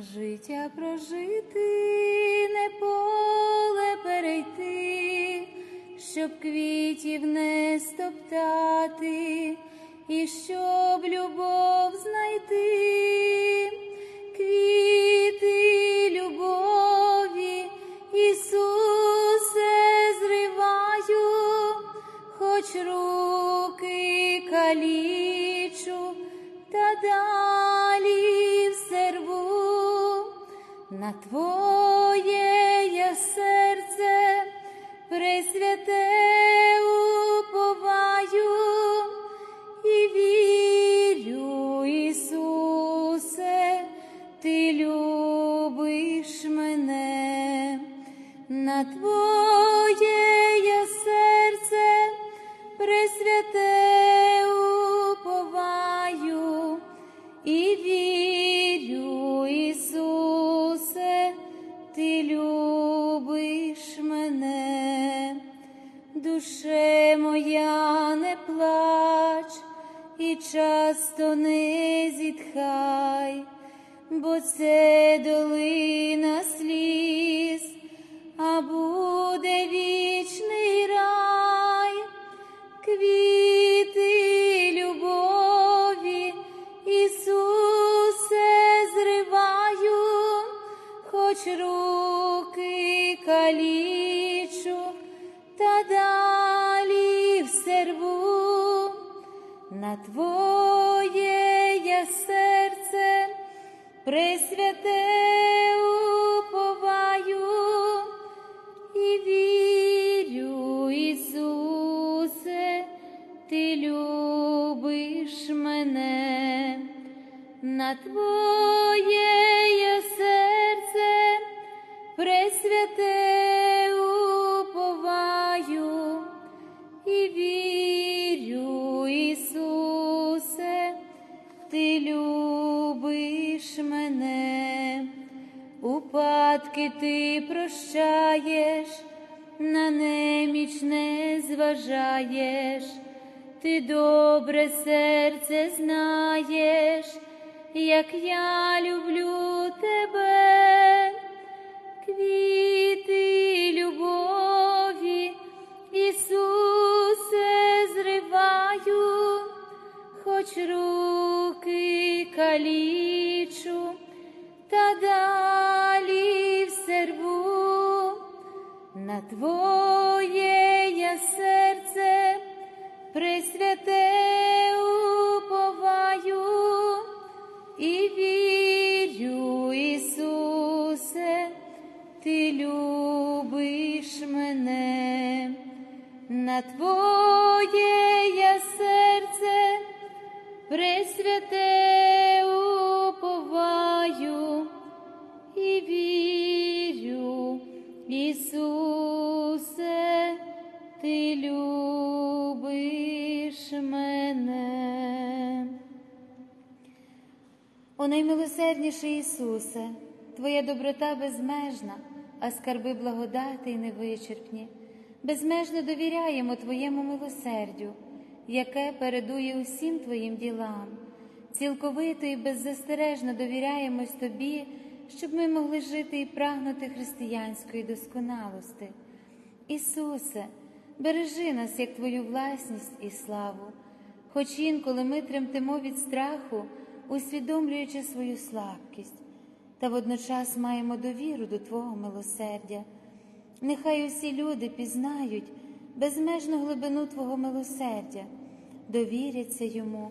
Життя прожити, не поле перейти, щоб квітів не стоптати, і щоб любов знайти, квіти любові, Ісусе, зриваю, хоч руки на Твоє серце присвяте уповаю і вірю, Ісусе, Ти любиш мене, на Твоє душе моя не плач і часто не зітхай, бо це долина сліз, а буде вічний рай, квіти любові, Ісусе, зриваю, хоч руки калічу, на Твоє я серце пресвяте уповаю і вірю, Ісусе, Ти любиш мене, на Твоє я серце пресвяте мене, упадки ти прощаєш, на неміч не зважаєш, ти добре серце знаєш, як я люблю тебе, квіти любові, Ісусе, хоч руки калічу, та далі все рву, на Твоє я серце пресвяте уповаю і вірю, Ісусе, Ти любиш мене, на Твоє пресвяте уповаю і вірю, Ісусе, Ти любиш мене. О наймилосердніший Ісусе, Твоя доброта безмежна, а скарби благодати й невичерпні. Безмежно довіряємо Твоєму милосердю, яке передує усім Твоїм ділам. Цілковито і беззастережно довіряємось Тобі, щоб ми могли жити і прагнути християнської досконалости. Ісусе, бережи нас як Твою власність і славу, хоч інколи ми тремтимо від страху, усвідомлюючи свою слабкість, та водночас маємо довіру до Твого милосердя. Нехай усі люди пізнають безмежну глибину Твого милосердя, довіряться йому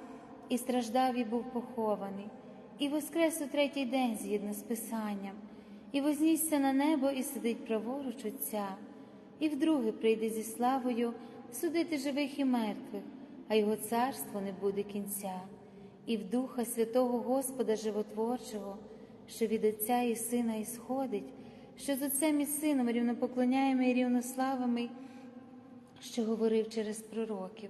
і страждав, і був похований, і воскрес у третій день згідно з Писанням, і вознісся на небо, і сидить праворуч Отця, і вдруге прийде зі славою судити живих і мертвих, а його царство не буде кінця, і в Духа Святого Господа Животворчого, що від Отця і Сина ісходить, що з Отцем і Сином рівнопоклоняємо і рівнославами, що говорив через пророків,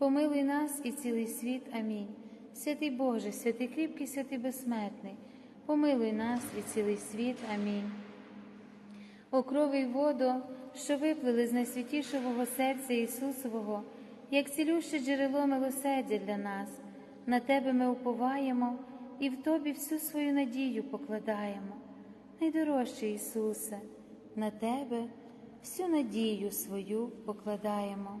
помилуй нас і цілий світ. Амінь. Святий Боже, святий кріпкий, святий безсмертний, помилуй нас і цілий світ. Амінь. О крови й воду, що виплили з найсвятішого серця Ісусового, як цілюще джерело милосердя для нас, на Тебе ми уповаємо і в Тобі всю свою надію покладаємо. Найдорожчий Ісусе, на Тебе всю надію свою покладаємо.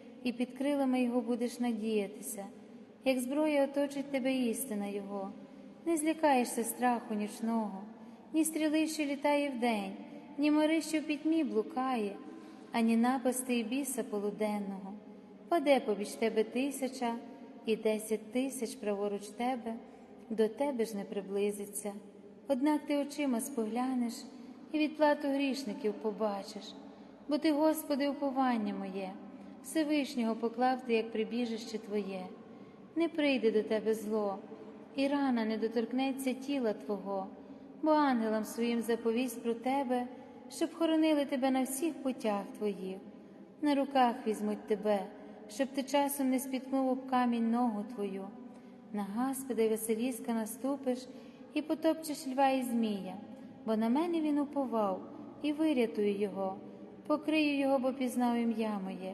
і під крилами Його будеш надіятися, як зброя оточить тебе істина Його, не злякаєшся страху нічного, ні стріли, що літає вдень, ні мори, що в пітьмі блукає, ані напасти і біса полуденного. Паде побіч тебе тисяча і десять тисяч праворуч тебе, до тебе ж не приблизиться. Однак ти очима споглянеш і відплату грішників побачиш, бо ти, Господи, уповання моє, Всевишнього поклав ти, як прибіжище Твоє, не прийде до тебе зло, і рана не доторкнеться тіла Твого, бо ангелам своїм заповість про тебе, щоб хоронили тебе на всіх путях Твоїх, на руках візьмуть тебе, щоб ти часом не спіткнув об камінь ногу Твою. На Господа й Василіска наступиш і потопчеш льва і змія, бо на мене він уповав і вирятую його, покрию його, бо пізнав ім'я моє.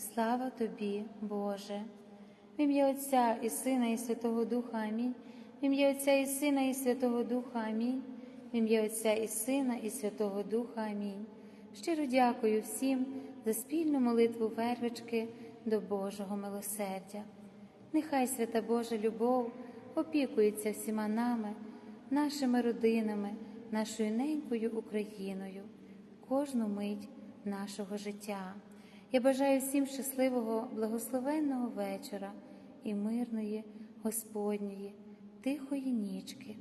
слава тобі, Боже. В ім'я Отця і Сина, і Святого Духа Амінь. В ім'я Отця і Сина, і Святого Духа. Амінь. В ім'я Отця і Сина, і Святого Духа. Амінь. Щиро дякую всім за спільну молитву вервички до Божого милосердя. Нехай свята Божа любов опікується всіма нами, нашими родинами, нашою ненькою Україною, кожну мить нашого життя. Я бажаю всім щасливого, благословенного вечора і мирної Господньої, тихої нічки.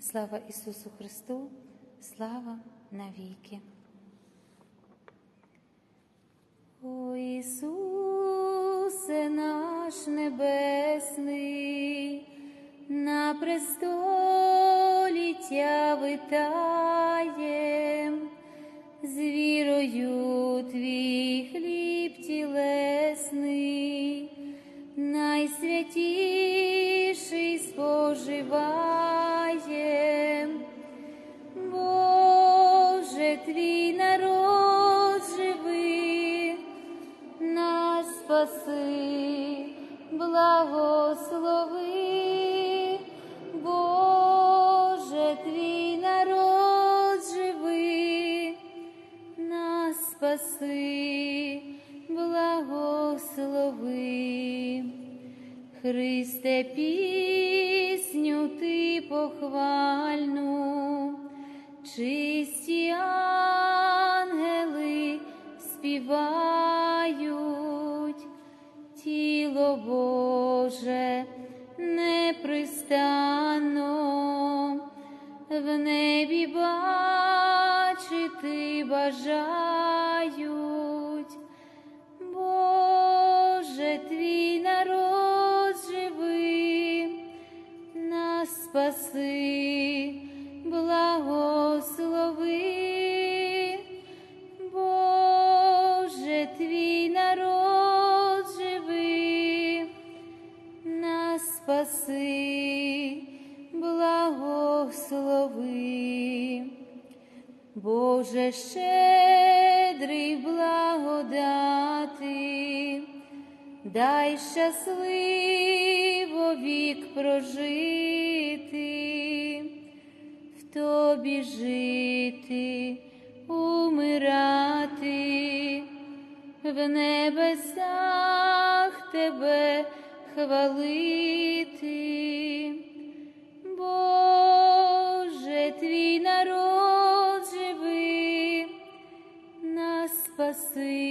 Слава Ісусу Христу, слава навіки. О Ісусе наш небесний, на престолі тя витаєм, з вірою твій хліб тілесний, найсвятіший споживаєм. Боже, твій народ живий, нас спаси, тіло спаси, благослови. Боже щедрий благодати, дай щасливо вік прожити, в тобі жити, умирати, в небесах тебе хвалити. Боже, твій народ живий, нас спаси,